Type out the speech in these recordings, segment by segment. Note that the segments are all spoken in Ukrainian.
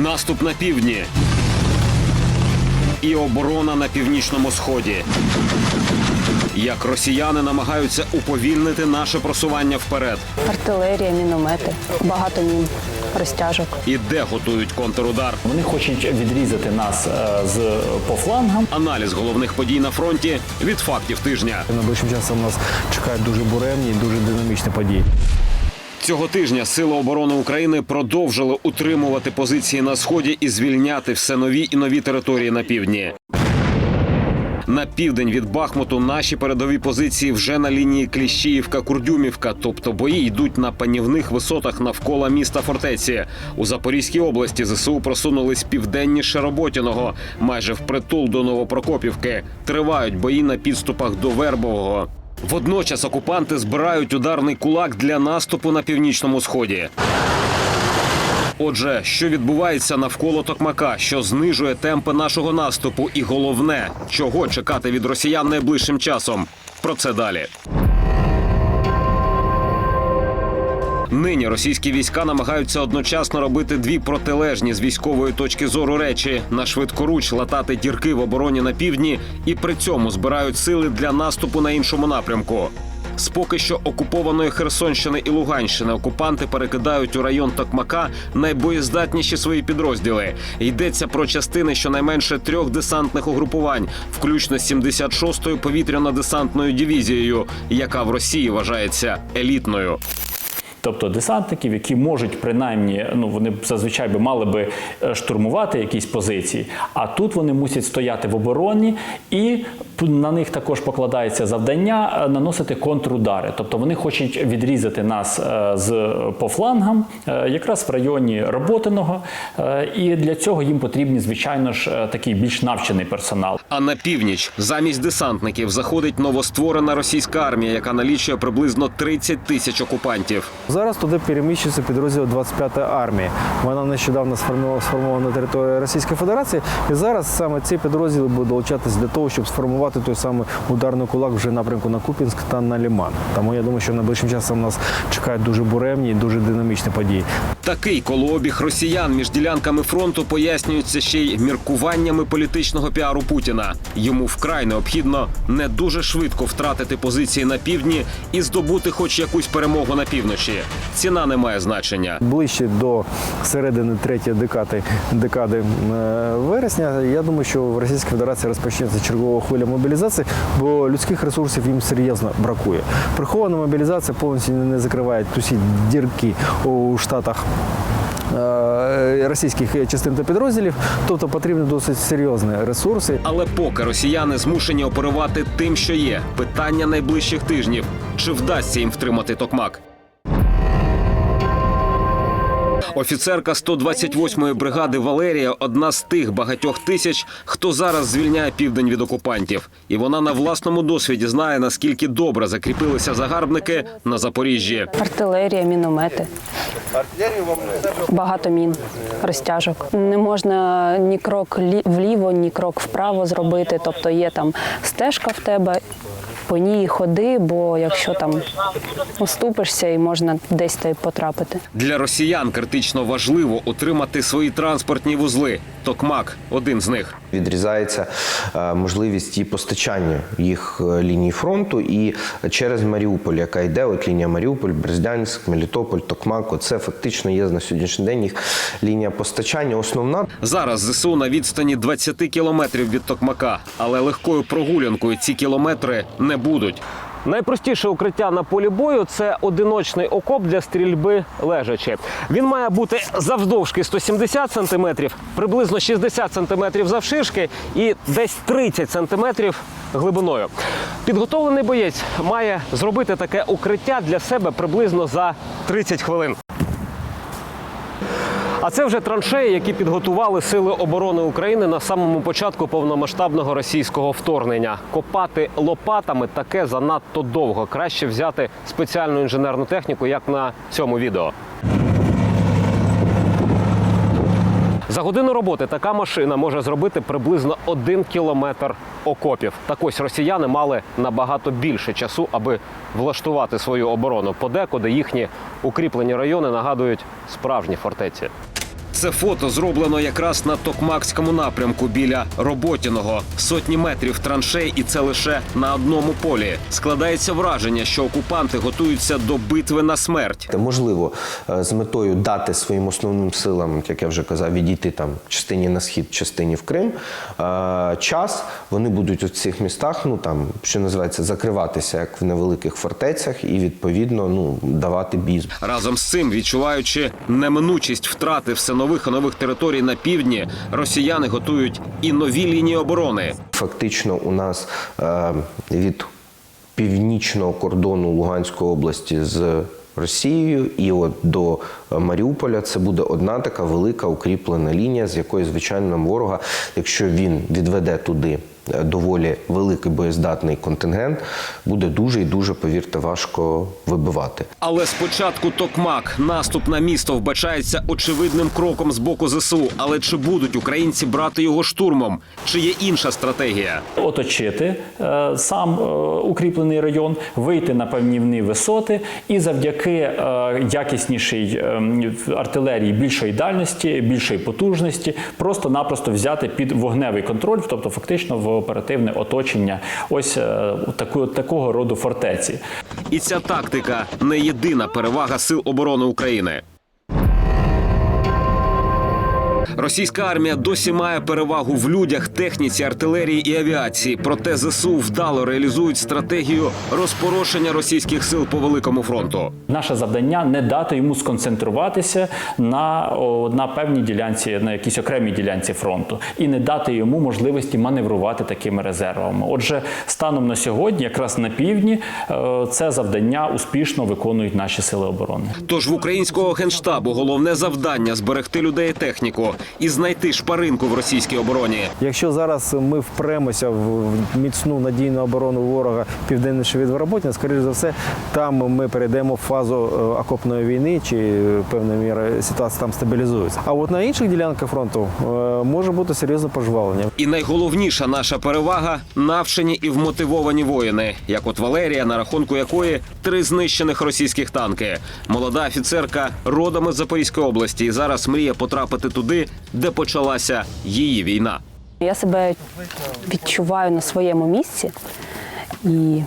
наступ на півдні і оборона на північному сході. Як росіяни намагаються уповільнити наше просування вперед, Артилерія, міномети, багато мін, розтяжок. і де готують контрудар. Вони хочуть відрізати нас е, з по флангам. Аналіз головних подій на фронті від фактів тижня. Найближчим часом нас чекають дуже буремні і дуже динамічні події. Цього тижня Сили оборони України продовжили утримувати позиції на сході і звільняти все нові і нові території на півдні. На південь від Бахмуту наші передові позиції вже на лінії Кліщіївка-Курдюмівка, тобто бої йдуть на панівних висотах навколо міста фортеці. У Запорізькій області ЗСУ просунулись південніше Роботіного, майже впритул до Новопрокопівки. Тривають бої на підступах до Вербового. Водночас окупанти збирають ударний кулак для наступу на північному сході. Отже, що відбувається навколо Токмака, що знижує темпи нашого наступу, і головне, чого чекати від росіян найближчим часом. Про це далі. Нині російські війська намагаються одночасно робити дві протилежні з військової точки зору речі на швидкоруч латати дірки в обороні на півдні і при цьому збирають сили для наступу на іншому напрямку. З поки що окупованої Херсонщини і Луганщини окупанти перекидають у район Токмака найбоєздатніші свої підрозділи. Йдеться про частини щонайменше трьох десантних угрупувань, включно з 76-ю повітряно-десантною дивізією, яка в Росії вважається елітною. Тобто десантників, які можуть принаймні, ну вони зазвичай би мали би е, штурмувати якісь позиції, а тут вони мусять стояти в обороні, і на них також покладається завдання е, наносити контрудари. Тобто вони хочуть відрізати нас е, з по флангам, якраз в районі Роботиного, і для цього їм потрібні, звичайно ж, такий більш навчений персонал. А на північ замість десантників заходить новостворена російська армія, яка налічує приблизно 30 тисяч окупантів. Зараз туди переміщується підрозділ 25-ї армії. Вона нещодавно сформована, на території Російської Федерації. І зараз саме ці підрозділи будуть долучатися для того, щоб сформувати той самий ударний кулак вже напрямку на Купінськ та на Ліман. Тому я думаю, що найближчим часом нас чекають дуже буремні і дуже динамічні події. Такий колообіг росіян між ділянками фронту пояснюється ще й міркуваннями політичного піару Путіна. Йому вкрай необхідно не дуже швидко втратити позиції на півдні і здобути хоч якусь перемогу на півночі. Ціна не має значення. Ближче до середини третьої декади, декади вересня, я думаю, що в Російській Федерації розпочнеться чергова хвиля мобілізації, бо людських ресурсів їм серйозно бракує. Прихована мобілізація повністю не закриває усі дірки у штатах. Е, Російських частин та підрозділів, тобто потрібні досить серйозні ресурси. Але поки росіяни змушені оперувати тим, що є, питання найближчих тижнів: чи вдасться їм втримати токмак? Офіцерка 128-ї бригади Валерія одна з тих багатьох тисяч, хто зараз звільняє південь від окупантів, і вона на власному досвіді знає наскільки добре закріпилися загарбники на Запоріжжі. Артилерія, міномети. Багато мін, розтяжок. Не можна ні крок лі- вліво, ні крок вправо зробити. Тобто є там стежка в тебе, по ній ходи, бо якщо там оступишся і можна десь та потрапити. Для росіян критично важливо отримати свої транспортні вузли. Токмак один з них. Відрізається е, можливість і постачання їх е, лінії фронту і через Маріуполь, яка йде, от лінія Маріуполь, Бердянськ, Мелітополь, Токмак. Це фактично є на сьогоднішній день їх лінія постачання. Основна Зараз ЗСУ на відстані 20 кілометрів від Токмака, але легкою прогулянкою ці кілометри не будуть. Найпростіше укриття на полі бою це одиночний окоп для стрільби лежачи. Він має бути завдовжки 170 сантиметрів, приблизно 60 сантиметрів завширшки і десь 30 сантиметрів глибиною. Підготовлений боєць має зробити таке укриття для себе приблизно за 30 хвилин. Це вже траншеї, які підготували сили оборони України на самому початку повномасштабного російського вторгнення. Копати лопатами таке занадто довго. Краще взяти спеціальну інженерну техніку, як на цьому відео. За годину роботи така машина може зробити приблизно один кілометр окопів. Так ось росіяни мали набагато більше часу, аби влаштувати свою оборону. Подекуди їхні укріплені райони нагадують справжні фортеці. Це фото зроблено якраз на Токмакському напрямку біля Роботіного. Сотні метрів траншей, і це лише на одному полі. Складається враження, що окупанти готуються до битви на смерть. Можливо, е, з метою дати своїм основним силам, як я вже казав, відійти там частині на схід, частині в Крим. е, Час вони будуть у цих містах, ну там що називається, закриватися як в невеликих фортецях, і відповідно ну давати бій. Разом з цим, відчуваючи неминучість втрати все нових і нових територій на півдні, росіяни готують і нові лінії оборони. Фактично, у нас е, від північного кордону Луганської області з Росією і от до Маріуполя це буде одна така велика укріплена лінія, з якої звичайно ворога, якщо він відведе туди доволі великий боєздатний контингент, буде дуже і дуже, повірте, важко вибивати. Але спочатку Токмак наступ на місто вбачається очевидним кроком з боку ЗСУ. Але чи будуть українці брати його штурмом? Чи є інша стратегія? оточити е, сам е, укріплений район, вийти на певні висоти і завдяки е, якіснішій е, артилерії більшої дальності, більшої потужності, просто-напросто взяти під вогневий контроль, тобто фактично в оперативне оточення ось е, таку, такого роду фортеці. І ця тактика не єдина перевага сил оборони України. Російська армія досі має перевагу в людях, техніці, артилерії і авіації. Проте ЗСУ вдало реалізують стратегію розпорошення російських сил по великому фронту. Наше завдання не дати йому сконцентруватися на, о, на певній ділянці, на якійсь окремій ділянці фронту, і не дати йому можливості маневрувати такими резервами. Отже, станом на сьогодні, якраз на півдні, е, це завдання успішно виконують наші сили оборони. Тож в українського генштабу головне завдання зберегти людей і техніку і знайти шпаринку в російській обороні. Якщо зараз ми впремося в міцну надійну оборону ворога південніше від Роботіна, скоріш за все, там ми перейдемо в фазу е, окопної війни чи певною мірою ситуація там стабілізується. А от на інших ділянках фронту е, може бути серйозне пожвалення. І найголовніша наша перевага навчені і вмотивовані воїни, як от Валерія, на рахунку якої три знищених російських танки. Молода офіцерка родом із Запорізької області і зараз мріє потрапити туди, де почалася її війна. Я себе відчуваю на своєму місці. І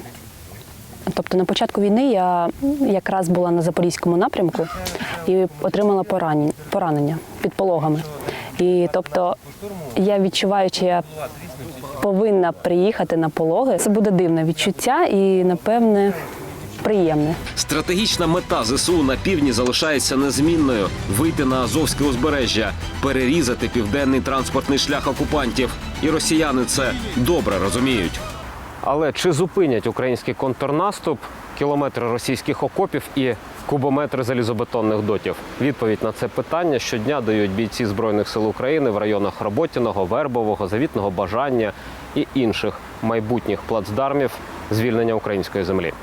тобто на початку війни я якраз була на запорізькому напрямку і отримала поранення, під пологами. І тобто я відчуваю, що я повинна приїхати на пологи. Це буде дивне відчуття і, напевне, приємне. Стратегічна мета ЗСУ на півдні залишається незмінною: вийти на Азовське узбережжя, перерізати південний транспортний шлях окупантів. І росіяни це добре розуміють. Але чи зупинять український контрнаступ кілометри російських окопів і кубометри залізобетонних дотів? Відповідь на це питання щодня дають бійці збройних сил України в районах Роботіного, Вербового, Завітного Бажання і інших майбутніх плацдармів звільнення української землі.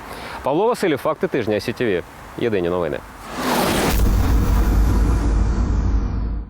Павло Василів, факти тижня СІТВ. Єдині новини.